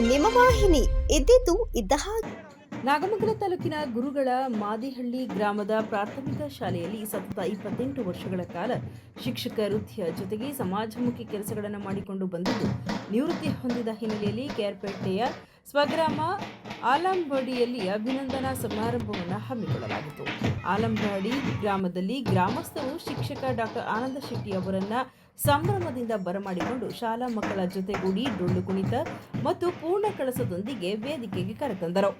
ನಿಮ್ಮ ವಾಹಿನಿ ಇದ್ದಿದ್ದು ಇದ್ದ ಹಾಗೆ ನಾಗಮಂಗಲ ತಾಲೂಕಿನ ಗುರುಗಳ ಮಾದಿಹಳ್ಳಿ ಗ್ರಾಮದ ಪ್ರಾಥಮಿಕ ಶಾಲೆಯಲ್ಲಿ ಸತತ ಇಪ್ಪತ್ತೆಂಟು ವರ್ಷಗಳ ಕಾಲ ಶಿಕ್ಷಕ ವೃತ್ತಿಯ ಜೊತೆಗೆ ಸಮಾಜಮುಖಿ ಕೆಲಸಗಳನ್ನು ಮಾಡಿಕೊಂಡು ಬಂದಿದ್ದು. ನಿವೃತ್ತಿ ಹೊಂದಿದ ಹಿನ್ನೆಲೆಯಲ್ಲಿ ಕೆಆರ್ಪೇಟೆಯ ಸ್ವಗ್ರಾಮ ಆಲಂಬಡಿಯಲ್ಲಿ ಅಭಿನಂದನಾ ಸಮಾರಂಭವನ್ನು ಹಮ್ಮಿಕೊಳ್ಳಲಾಗಿತ್ತು. ಆಲಂಬಡಿ ಗ್ರಾಮದಲ್ಲಿ ಗ್ರಾಮಸ್ಥರು ಶಿಕ್ಷಕ ಡಾಕ್ಟರ್ ಆನಂದ ಶೆಟ್ಟಿ ಅವರನ್ನ ಸಂಭ್ರಮದಿಂದ ಬರಮಾಡಿಕೊಂಡು ಶಾಲಾ ಮಕ್ಕಳ ಜೊತೆಗೂಡಿ ಡೊಳ್ಳು ಕುಣಿತ ಮತ್ತು ಪೂರ್ಣ ಕಳಸದೊಂದಿಗೆ ವೇದಿಕೆಗೆ ಕರೆತಂದರು.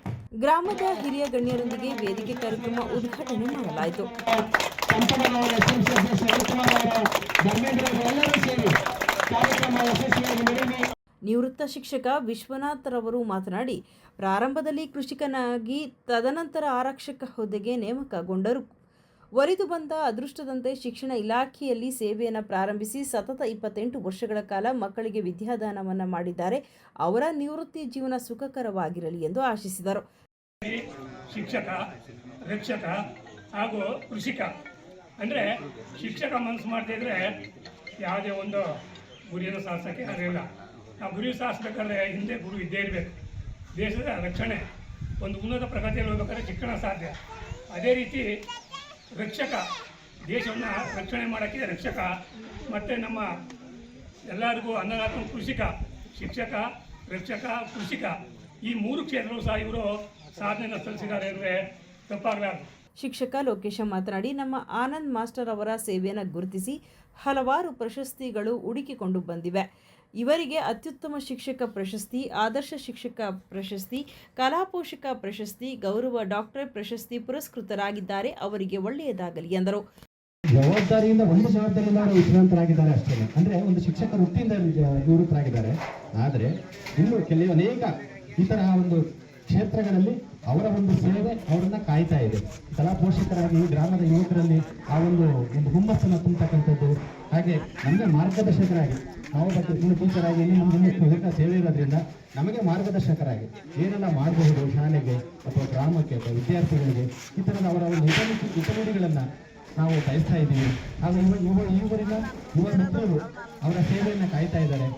ಗ್ರಾಮದ ಹಿರಿಯ ಗಣ್ಯರೊಂದಿಗೆ ವೇದಿಕೆ ಕಾರ್ಯಕ್ರಮ ಉದ್ಘಾಟನೆ ಮಾಡಲಾಯಿತು. ಸಂಪನ್ನವರ ನಿವೃತ್ತ ಶಿಕ್ಷಕ ವಿಶ್ವನಾಥ್ರವರು ಮಾತನಾಡಿ, ಪ್ರಾರಂಭದಲ್ಲಿ ಕೃಷಿಕನಾಗಿ, ತದನಂತರ ಆರಕ್ಷಕ ಹುದ್ದೆಗೆ ನೇಮಕಗೊಂಡರು. ಒರಿದು ಬಂದ ಅದೃಷ್ಟದಂತೆ ಶಿಕ್ಷಣ ಇಲಾಖೆಯಲ್ಲಿ ಸೇವೆಯನ್ನು ಪ್ರಾರಂಭಿಸಿ ಸತತ ಇಪ್ಪತ್ತೆಂಟು ವರ್ಷಗಳ ಕಾಲ ಮಕ್ಕಳಿಗೆ ವಿದ್ಯಾದಾನವನ್ನು ಮಾಡಿದ್ದಾರೆ. ಅವರ ನಿವೃತ್ತಿ ಜೀವನ ಸುಖಕರವಾಗಿರಲಿ ಎಂದು ಆಶಿಸಿದರು. ಶಿಕ್ಷಕ, ರಕ್ಷಕ ಹಾಗೂ ಕೃಷಿಕ. ಅಂದರೆ ಶಿಕ್ಷಕ ಮನಸ್ಸು ಮಾಡ್ತಿದ್ರೆ ಯಾವುದೇ ಒಂದು ಗುರಿಯನ್ನು ಸಾಧಿಸೋಕ್ಕೆ ಆಗಲಿಲ್ಲ. ನಾವು ಗುರಿ ಸಾಧಿಸ್ಬೇಕಾದ್ರೆ ಹಿಂದೆ ಗುರು ಇದ್ದೇ ಇರಬೇಕು. ದೇಶದ ರಕ್ಷಣೆ, ಒಂದು ಉನ್ನತ ಪ್ರಗತಿಯಲ್ಲಿ ಹೋಗ್ಬೇಕಾದ್ರೆ ಶಿಕ್ಷಣ ಸಾಧ್ಯ. ಅದೇ ರೀತಿ ರಕ್ಷಕ, ದೇಶವನ್ನು ರಕ್ಷಣೆ ಮಾಡೋಕ್ಕೆ ರಕ್ಷಕ. ಮತ್ತು ನಮ್ಮ ಎಲ್ಲರಿಗೂ ಅನ್ನದಾತ ಕೃಷಿಕ, ಶಿಕ್ಷಕ, ರಕ್ಷಕ, ಕೃಷಿಕ, ಈ ಮೂರು ಕ್ಷೇತ್ರಗಳು ಸಹ ಇವರು ಸಾಧನೆಯನ್ನು ಸಲ್ಲಿಸಿದ್ದಾರೆ ಅಂದರೆ ತಪ್ಪಾಗಲಾರದು ಶಿಕ್ಷಕ ಲೋಕೇಶ ಮಾತನಾಡಿ, ನಮ್ಮ ಆನಂದ್ ಮಾಸ್ಟರ್ ಅವರ ಸೇವೆಯನ್ನು ಗುರುತಿಸಿ ಹಲವಾರು ಪ್ರಶಸ್ತಿಗಳು ಹುಡುಕಿಕೊಂಡು ಬಂದಿವೆ. ಇವರಿಗೆ ಅತ್ಯುತ್ತಮ ಶಿಕ್ಷಕ ಪ್ರಶಸ್ತಿ, ಆದರ್ಶ ಶಿಕ್ಷಕ ಪ್ರಶಸ್ತಿ ಕಲಾಪೋಷಕ ಪ್ರಶಸ್ತಿ, ಗೌರವ ಡಾಕ್ಟರ್ ಪ್ರಶಸ್ತಿ ಪುರಸ್ಕೃತರಾಗಿದ್ದಾರೆ. ಅವರಿಗೆ ಒಳ್ಳೆಯದಾಗಲಿ ಎಂದರು. ಜವಾಬ್ದಾರಿಯಿಂದ ಒಂದು ಜವಾಬ್ದಾರಿಯಿಂದ ಅವರು ವಿಶ್ರಾಂತರಾಗಿದ್ದಾರೆ ಅಷ್ಟೇ ಅಂದ್ರೆ ಒಂದು ಶಿಕ್ಷಕ ವೃತ್ತಿಯಿಂದ ನಿವೃತ್ತರಾಗಿದ್ದಾರೆ. ಆದರೆ ಇನ್ನು ಕೆಲವು ಅನೇಕ ಈ ತರಹ ಒಂದು ಕ್ಷೇತ್ರಗಳಲ್ಲಿ ಅವರ ಒಂದು ಸೇವೆ ಅವರನ್ನ ಕಾಯ್ತಾ ಇದೆ. ಕಲಾ ಪೋಷಕರಾಗಿ ಗ್ರಾಮದ ಯುವಕರಲ್ಲಿ ಆ ಒಂದು ಒಂದು ಹುಮ್ಮಸ್ಸನ್ನು ತುಂಬತಕ್ಕಂಥದ್ದು. ಹಾಗೆ ನಮಗೆ ಮಾರ್ಗದರ್ಶಕರಾಗಿ ನಾವು ಬಗ್ಗೆ ಇನ್ನು ಟೀಚರ್ ಆಗಿ ಇನ್ನು ವಿವೇಕ ಸೇವೆ ಇರೋದ್ರಿಂದ ನಮಗೆ ಮಾರ್ಗದರ್ಶಕರಾಗಿ ಏನೆಲ್ಲ ಮಾಡಬಹುದು ಶಾಲೆಗೆ ಅಥವಾ ಗ್ರಾಮಕ್ಕೆ ಅಥವಾ ವಿದ್ಯಾರ್ಥಿಗಳಿಗೆ, ಈ ಥರದ ಅವರ ಹಿತನುಡಿಗಳನ್ನು ನಾವು ಬಯಸ್ತಾ ಇದ್ದೀವಿ. ಹಾಗೂ ಇವ ಯುವರಿನ ಯುವ ಮಿತ್ರರು ಅವರ ಸೇವೆಯನ್ನು ಕಾಯ್ತಾ ಇದ್ದಾರೆ.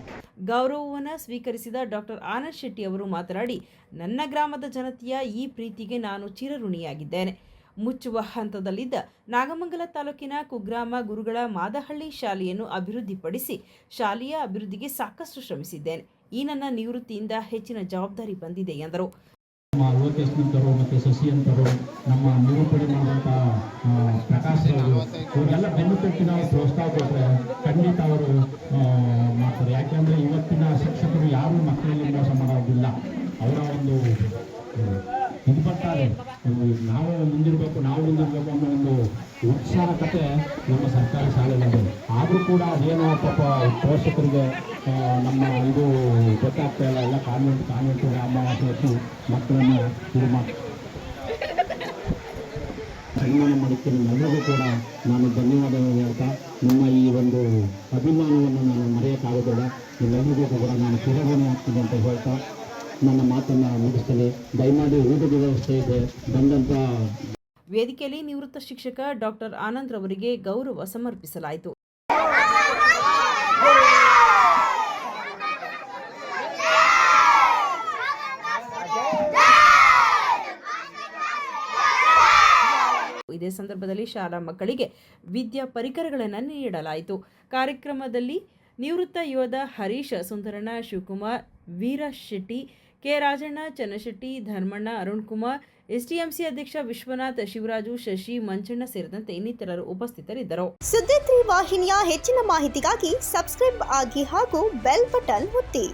ಗೌರವವನ್ನು ಸ್ವೀಕರಿಸಿದ ಡಾಕ್ಟರ್ ಆನಂದ್ ಶೆಟ್ಟಿ ಅವರು ಮಾತನಾಡಿ, ನನ್ನ ಗ್ರಾಮದ ಜನತೆಯ ಈ ಪ್ರೀತಿಗೆ ನಾನು ಚಿರಋಣಿಯಾಗಿದ್ದೇನೆ. ಮುಚ್ಚುವ ಹಂತದಲ್ಲಿದ್ದ ನಾಗಮಂಗಲ ತಾಲೂಕಿನ ಕುಗ್ರಾಮ ಗುರುಗಳ ಮಾದಹಳ್ಳಿ ಶಾಲೆಯನ್ನು ಅಭಿವೃದ್ಧಿಪಡಿಸಿ ಶಾಲೆಯ ಅಭಿವೃದ್ಧಿಗೆ ಸಾಕಷ್ಟು ಶ್ರಮಿಸಿದ್ದೇನೆ. ಈ ನನ್ನ ನಿವೃತ್ತಿಯಿಂದ ಹೆಚ್ಚಿನ ಜವಾಬ್ದಾರಿ ಬಂದಿದೆ, ಎಂದರು. ಮತ್ತು ಶಶಿ ಅಂತರು ನಮ್ಮ ನಿರೂಪಣೆ ಮಾಡುವಂತಹ ಪ್ರಕಾಶ್ ಇವರೆಲ್ಲ ಬೆನ್ನು ತಟ್ಟಿ ನಾವು ಪ್ರೋತ್ಸಾಹ ಕೊಟ್ಟರೆ ಖಂಡಿತ ಅವರು ಮಾಡ್ತಾರೆ. ಯಾಕೆಂದರೆ ಇವತ್ತಿನ ಶಿಕ್ಷಕರು ಯಾರು ಮಕ್ಕಳಲ್ಲಿ ಮೋಸ ಮಾಡೋದಿಲ್ಲ. ಅವರ ಒಂದು ಆ, ನಾವೇ ಮುಂದಿರ್ಬೇಕು ನಾವು ಮುಂದಿರಬೇಕು ಅನ್ನೋ ಒಂದು ಉತ್ಸಾಹ ಕತೆ ನಮ್ಮ ಸರ್ಕಾರಿ ಶಾಲೆಗಳಲ್ಲಿ ಆದರೂ ಕೂಡ ಅದೇನೋ ಪಾಪ ಪೋಷಕರಿಗೆ ನಮ್ಮ ಇದು ಗೊತ್ತಾಗ್ತಾ ಇಲ್ಲ. ಎಲ್ಲ ಕಾನ್ವೆಂಟ್ ಕಾನ್ವೆಂಟ್ ಹೊತ್ತು ಮಕ್ಕಳನ್ನು ಇದು ಸನ್ಮಾನ ಮಾಡಿಕ್ಕೆ ನಿಮ್ಮೆಲ್ಲರಿಗೂ ಕೂಡ ನಾನು ಧನ್ಯವಾದಗಳು ಹೇಳ್ತಾ ನಿಮ್ಮ ಈ ಒಂದು ಅಭಿಮಾನವನ್ನು ನಾನು ಮರೆಯೋಕ್ಕಾಗೋದಿಲ್ಲ. ನಿಮ್ಮೆಲ್ಲರಿಗೂ ಕೂಡ ನಾನು ಚಿರಗಣಿ ಆಗ್ತೀನಿ ಅಂತ ಹೇಳ್ತಾ ನನ್ನ ಮಾತನ್ನ ಮುಗಿಸ್ತೇನೆ. ದಯಮಾಡಿ ಊಟದ ವ್ಯವಸ್ಥೆ ಇದೆ. ಬಂದಂಥ ವೇದಿಕೆಯಲ್ಲಿ ನಿವೃತ್ತ ಶಿಕ್ಷಕ ಡಾಕ್ಟರ್ ಆನಂದ್ ರವರಿಗೆ ಗೌರವ ಸಮರ್ಪಿಸಲಾಯಿತು. ಇದೇ ಸಂದರ್ಭದಲ್ಲಿ ಶಾಲಾ ಮಕ್ಕಳಿಗೆ ವಿದ್ಯಾ ಪರಿಕರಗಳನ್ನು ನೀಡಲಾಯಿತು. ಕಾರ್ಯಕ್ರಮದಲ್ಲಿ ನಿವೃತ್ತ ಯೋಧ ಹರೀಶ್ ಸುಂದರಣ್ಣ ಶಿವಕುಮಾರ್, ವೀರ ಶೆಟ್ಟಿ ಕೆ ರಾಜಣ್ಣ, ಚನ್ನಶೆಟ್ಟಿ, ಧರ್ಮಣ್ಣ, ಅರುಣ್ ಕುಮಾರ್ ಎಸ್ಟಿಎಂಸಿ ಅಧ್ಯಕ್ಷ ವಿಶ್ವನಾಥ್, ಶಿವರಾಜು, ಶಶಿ ಮಂಚಣ್ಣ ಸೇರಿದಂತೆ ಇನ್ನಿತರರು ಉಪಸ್ಥಿತರಿದ್ದರು. ಸುದ್ದಿ ವಾಹಿನಿಯ ಹೆಚ್ಚಿನ ಮಾಹಿತಿಗಾಗಿ ಸಬ್ಸ್ಕ್ರೈಬ್ ಆಗಿ ಹಾಗೂ ಬೆಲ್ ಬಟನ್ ಒತ್ತಿ.